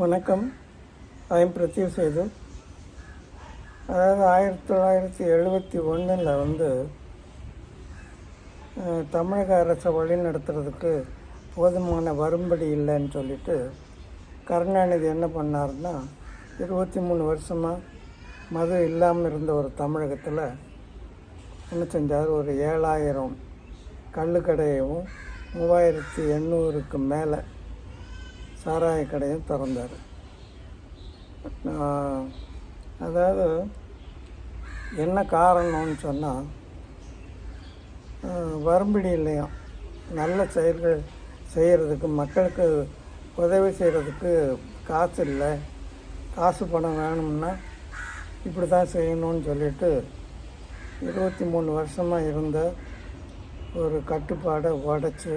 வணக்கம். ஐம் பிரத்யூ சேது அதாவது ஆயிரத்தி தொள்ளாயிரத்தி எழுபத்தி ஒன்றில் வந்து தமிழக அரசை வழி நடத்துறதுக்கு போதுமான வரும்படி இல்லைன்னு சொல்லிட்டு கருணாநிதி என்ன பண்ணாருன்னா இருபத்தி மூணு வருஷமாக மது இல்லாமல் இருந்த ஒரு தமிழகத்தில் என்ன செஞ்சார்? ஒரு ஏழாயிரம் கல்லுக்கடையவும் மூவாயிரத்தி எண்ணூறுக்கு மேலே சாராய கடையும் திறந்தார் அதாவது என்ன காரணம்னு சொன்னால் வரும்படி இல்லையாம் நல்ல செயல்கள் செய்கிறதுக்கு மக்களுக்கு உதவி செய்கிறதுக்கு காசு இல்லை. காசு பணம் வேணும்னா இப்படி தான் செய்யணும்னு சொல்லிட்டு இருபத்தி மூணு வருஷமாக இருந்த ஒரு கட்டுப்பாடை உடச்சி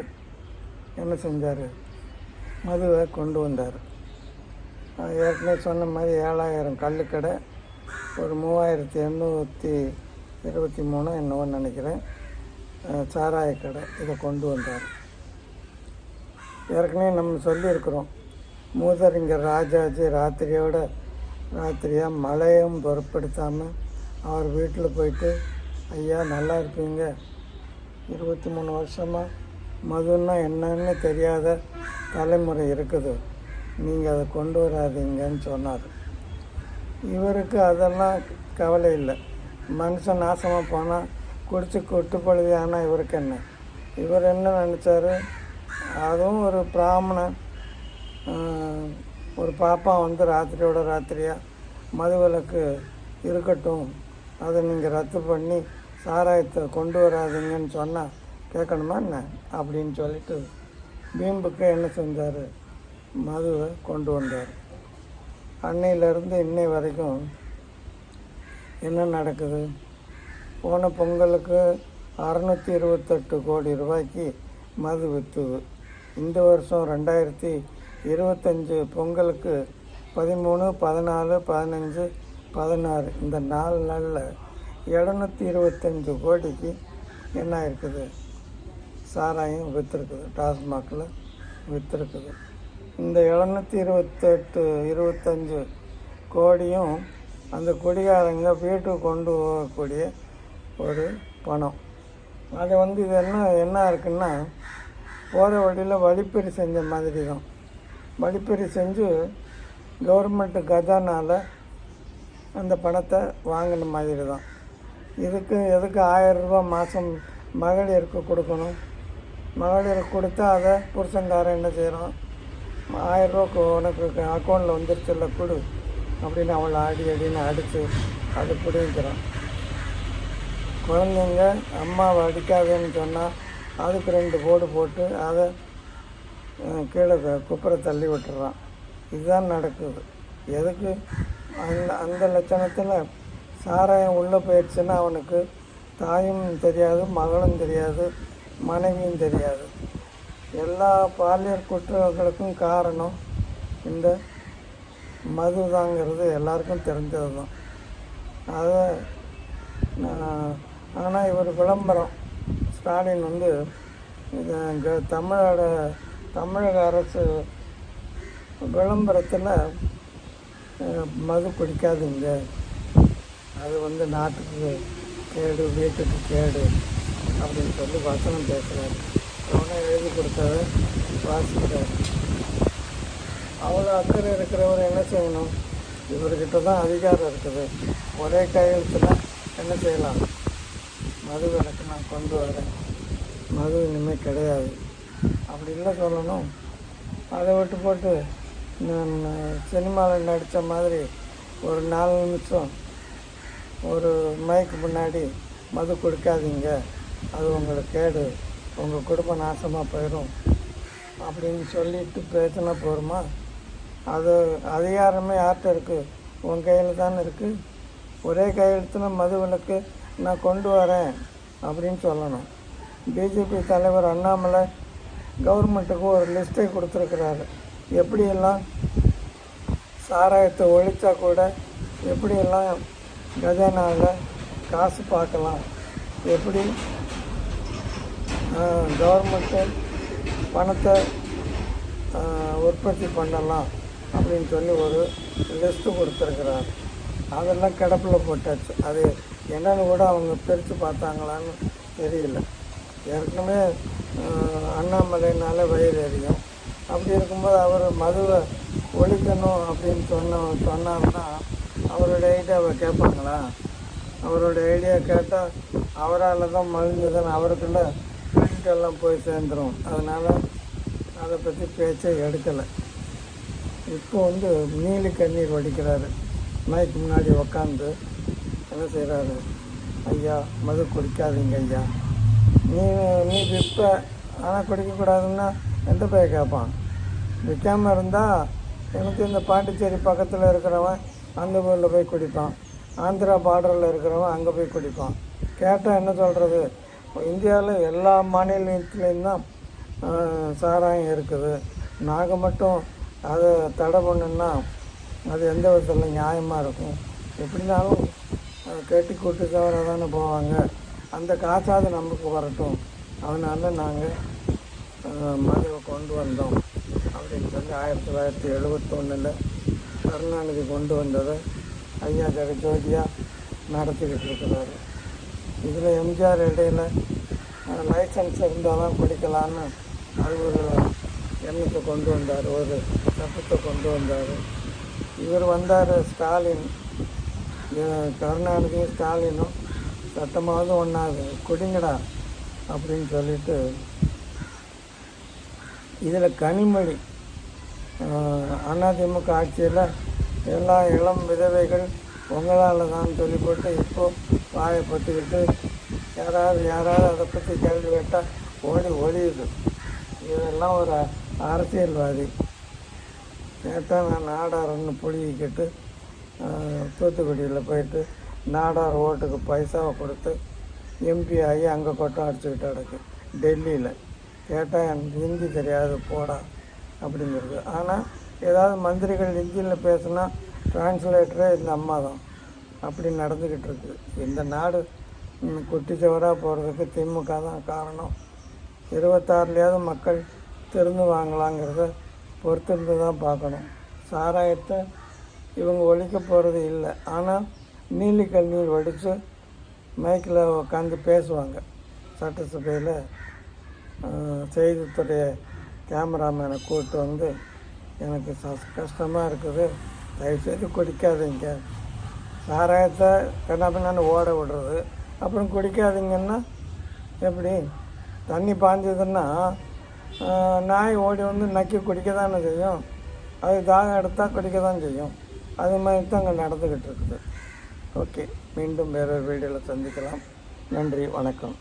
என்ன செஞ்சார்? மதுவை கொண்டு வந்தார். ஏற்கனவே சொன்ன மாதிரி ஏழாயிரம் கல்லுக்கடை ஒரு மூவாயிரத்தி எண்ணூற்றி இருபத்தி மூணு என்னவோ நினைக்கிறேன். சாராய கடை இதை கொண்டு வந்தார். ஏற்கனவே நம்ம சொல்லியிருக்கிறோம் மூதறிஞர் ராஜாஜி ராத்திரியோட ராத்திரியாக மழையும் பொருட்படுத்தாமல் அவர் வீட்டில் போயிட்டு ஐயா நல்லா இருப்பீங்க. இருபத்தி மூணு வருஷமாக மதுன்னா என்னன்னு தெரியாத தலைமுறை இருக்குது. நீங்கள் அதை கொண்டு வராதீங்கன்னு சொன்னார். இவருக்கு அதெல்லாம் கவலை இல்லை. மனுஷன் நாசமாக போனால் குடிச்சு கொட்டுப்பழுதி ஆனால் இவருக்கு என்ன? இவர் என்ன நினச்சாரு? அதுவும் ஒரு பிராமணன் ஒரு பாப்பா வந்து ராத்திரியோட ராத்திரியாக மதுவிலக்கு இருக்கட்டும். அதை நீங்கள் ரத்து பண்ணி சாராயத்தை கொண்டு வராதீங்கன்னு சொன்னால் கேட்கணுமா என்ன? அப்படின்னு சொல்லிட்டு பீம்புக்கு என்ன செஞ்சார்? மதுவை கொண்டு வந்தார். அன்னையிலேருந்து இன்னை வரைக்கும் என்ன நடக்குது? போன பொங்கலுக்கு அறநூற்றி இருபத்தெட்டு கோடி ரூபாய்க்கு மது விற்றுது இந்த வருஷம் ரெண்டாயிரத்தி இருபத்தஞ்சி பொங்கலுக்கு பதிமூணு பதினாலு பதினஞ்சு பதினாறு இந்த நாலு நாளில் இரநூத்தி இருபத்தஞ்சு கோடிக்கு என்ன இருக்குது சாராயம் விற்றுருக்குது டாஸ்மாகில் விற்றுருக்குது இந்த எழுநூற்றி இருபத்தெட்டு இருபத்தஞ்சு கோடியும் அந்த குடிகாரங்க வீட்டுக்கு கொண்டு போகக்கூடிய ஒரு பணம். அது வந்து இது என்ன என்ன இருக்குன்னா போகிற வழியில் வழிப்பறி செஞ்ச மாதிரி தான். வழிப்பறி செஞ்சு கவர்மெண்ட்டு கதானால் அந்த பணத்தை வாங்கின மாதிரி தான். இதுக்கு எதுக்கு ஆயிரம் ரூபா மாதம் மகளிருக்கு கொடுக்கணும்? மகளிருக்கு கொடுத்தா அதை புருஷன்காரன் என்ன செய்கிறான் ஆயிரரூவா உனக்கு அக்கௌண்ட்டில் வந்துருச்சுல்ல கொடு அப்படின்னு அவளை அடி அடின்னு அடித்து அது பிடிங்கிறான் குழந்தைங்க அம்மாவை அடிக்காதேன்னு சொன்னால் அதுக்கு ரெண்டு போடு போட்டு அதை கீழே குப்பரை தள்ளி விட்டுறான். இதுதான் நடக்குது. எதுக்கு? அந்த அந்த லட்சணத்தில் சாராயம் உள்ளே போயிடுச்சுன்னா அவனுக்கு தாயும் தெரியாது மகளும் தெரியாது. மனைவியும் தெரியாது. எல்லா பாலியல் குற்றங்களுக்கும் காரணம் இந்த மது தாங்கிறது எல்லாருக்கும் தெரிஞ்சது தான் அதை ஆனால் இவர் விளம்பரம். ஸ்டாலின் வந்து இது தமிழோட தமிழக அரசு விளம்பரத்தில் மது குடிக்காதுங்க. அது வந்து நாட்டுக்கு கேடு வீட்டுக்கு கேடு. அப்படின்னு சொல்லி வசனம் பேசுகிறார் அவனை எழுதி கொடுத்தத வாசிக்கிறார். அவ்வளோ அக்கறை இருக்கிறவர் என்ன செய்யணும்? இவர்கிட்ட தான் அதிகாரம் இருக்குது. ஒரே கையெழுத்தில் என்ன செய்யலாம்? மது எனக்கு நான் கொண்டு வரேன். மது இனிமேல் கிடையாது. அப்படி இல்லை சொல்லணும். அதை விட்டு போட்டு நான் சினிமாவில் நடித்த மாதிரி ஒரு நாலு நிமிஷம் ஒரு மைக்கு முன்னாடி மது கொடுக்காதீங்க. அது உங்களுக்கு கேடு. உங்கள் குடும்பம் நாசமாக போயிடும் அப்படின்னு சொல்லிட்டு பேசினா போருமா? அது அதிகாரமே யார்கிட்ட இருக்குது உன் கையில் தானே இருக்குது ஒரே கையெழுத்தில் மதுவிலக்கு நான் கொண்டு வரேன் அப்படின்னு சொல்லணும். பிஜேபி தலைவர் அண்ணாமலை கவர்மெண்ட்டுக்கு ஒரு லிஸ்ட்டை கொடுத்துருக்கிறாரு. எப்படியெல்லாம் சாராயத்தை ஒழித்தா கூட எப்படியெல்லாம் கஜானாவில் காசு பார்க்கலாம்? எப்படி கவர்மெண்ட்டு பணத்தை உற்பத்தி பண்ணலாம் அப்படின்னு சொல்லி ஒரு லிஸ்ட்டு கொடுத்துருக்குறார். அதெல்லாம் கிடப்பில் போட்டாச்சு. அது என்னென்னு கூட அவங்க பிரித்து பார்த்தாங்களான்னு தெரியல. ஏற்கனவே அண்ணாமலைனால வயிறு எரியும். அப்படி இருக்கும்போது அவர் மதுவை ஒழிக்கணும் அப்படின்னு சொன்ன சொன்னார்னா அவருடைய ஐடியாவை கேட்பாங்களா? அவரோட ஐடியா கேட்டால் அவரால் தான் மகிழ்ந்ததுன்னு அவருக்குள்ள கிரெடிட் எல்லாம் போய் சேர்ந்துடும் அதனால் அதை பற்றி பேச்சே எடுக்கலை. இப்போ வந்து நீலி கண்ணீர் வடிக்கிறாரு. மைக்கு முன்னாடி உக்காந்து என்ன செய்கிறாரு ஐயா மது குடிக்காதீங்க ஐயா. நீ நீ விற்ப ஆனால் குடிக்கக்கூடாதுன்னா எந்த பையன் கேட்பான் விற்காமல் இருந்தால் எனக்கு இந்த பாண்டிச்சேரி பக்கத்தில் இருக்கிறவன் அந்த ஊரில் போய் குடிப்பான். ஆந்திரா பார்டரில் இருக்கிறவன் அங்கே போய் குடிப்பான். கேட்டால் என்ன சொல்கிறது இந்தியாவில் எல்லா மாநிலத்துலேயும் தான் சாராயம் இருக்குது. நாங்கள் மட்டும் அதை தடை பண்ணுன்னா அது எந்த விதத்தில் நியாயமாக இருக்கும்? எப்படினாலும் கேட்டி கட்டி கூட்டு தவிர தானே போவாங்க. அந்த காசாவது நமக்கு வரட்டும். அதனால நாங்கள் மதுவை கொண்டு வந்தோம். அப்படின்னு சொல்லி ஆயிரத்தி தொள்ளாயிரத்தி எழுபத்தொன்னில் கருணாநிதி கொண்டு வந்ததை ஐயா ஜெகஜோதியாக நடத்திக்கிட்டு இருக்கிறாரு. இதில் எம்ஜிஆர் இடையில் லைசன்ஸ் இருந்தால் தான் படிக்கலான்னு அது ஒரு எண்ணத்தை கொண்டு வந்தார். ஒரு சட்டத்தை கொண்டு வந்தார். இவர் வந்தார் ஸ்டாலின் கருணாநிதியும் ஸ்டாலினும் சட்டமாவது ஒன்றாது குடிங்கடா அப்படின்னு சொல்லிட்டு இதில் கனிமொழி அதிமுக ஆட்சியில் எல்லா இளம் விதவைகள் உங்களால் தான் சொல்லி போட்டு இப்போ வாயை பற்றிக்கிட்டு யாராவது யாராவது அதை பற்றி கேள்வி கேட்டால் ஓடி ஒழியுது இதெல்லாம் ஒரு அரசியல்வாதி. கேட்டால் நான் நாடாரன்னு புழுகிக்கிட்டு தூத்துக்குடியில் போயிட்டு நாடார் ஓட்டுக்கு பைசாவை கொடுத்து எம்பி ஆகி அங்கே கொட்டம் அடிச்சுக்கிட்டு அடக்கு டெல்லியில். கேட்டால் எனக்கு ஹிந்தி தெரியாது போடா அப்படிங்கிறது. ஆனால் ஏதாவது மந்திரிகள் ஹிந்தியில் பேசுனா டிரான்ஸ்லேட்டரே இந்த அம்மா தான். அப்படி நடந்துக்கிட்டு இருக்கு. இந்த நாடு குட்டி குட்டிச்சவராக போகிறதுக்கு திமுக தான் காரணம். இருபத்தாறுலையாவது மக்கள் திருந்து வாங்கலாங்கிறத பொறுத்திருந்து தான் பார்க்கணும். சாராயத்தை இவங்க ஒழிக்க போகிறது இல்லை. ஆனால் நீலி கண்ணீர் வடித்து மைக்கில் உட்காந்து பேசுவாங்க. சட்டசபையில் செய்தித்துறை கேமராமேனை கூப்பிட்டு வந்து எனக்கு ச- கஷ்டமாக இருக்குது. தயவுசெய்து குடிக்காதீங்க. சாராயத்தை கண்ணாப்பின்னு ஓட விடுறது. அப்புறம் குடிக்காதீங்கன்னா எப்படி? தண்ணி பாஞ்சதுன்னா நாய் ஓடி வந்து நக்கி குடிக்க தானே செய்யும். அது தாகம் எடுத்தால் குடிக்க தான் செய்யும். அது மாதிரி தான் அங்கே நடந்துக்கிட்டு இருக்குது. ஓகே மீண்டும் வேறொரு வீடியோவில் சந்திக்கலாம். நன்றி வணக்கம்.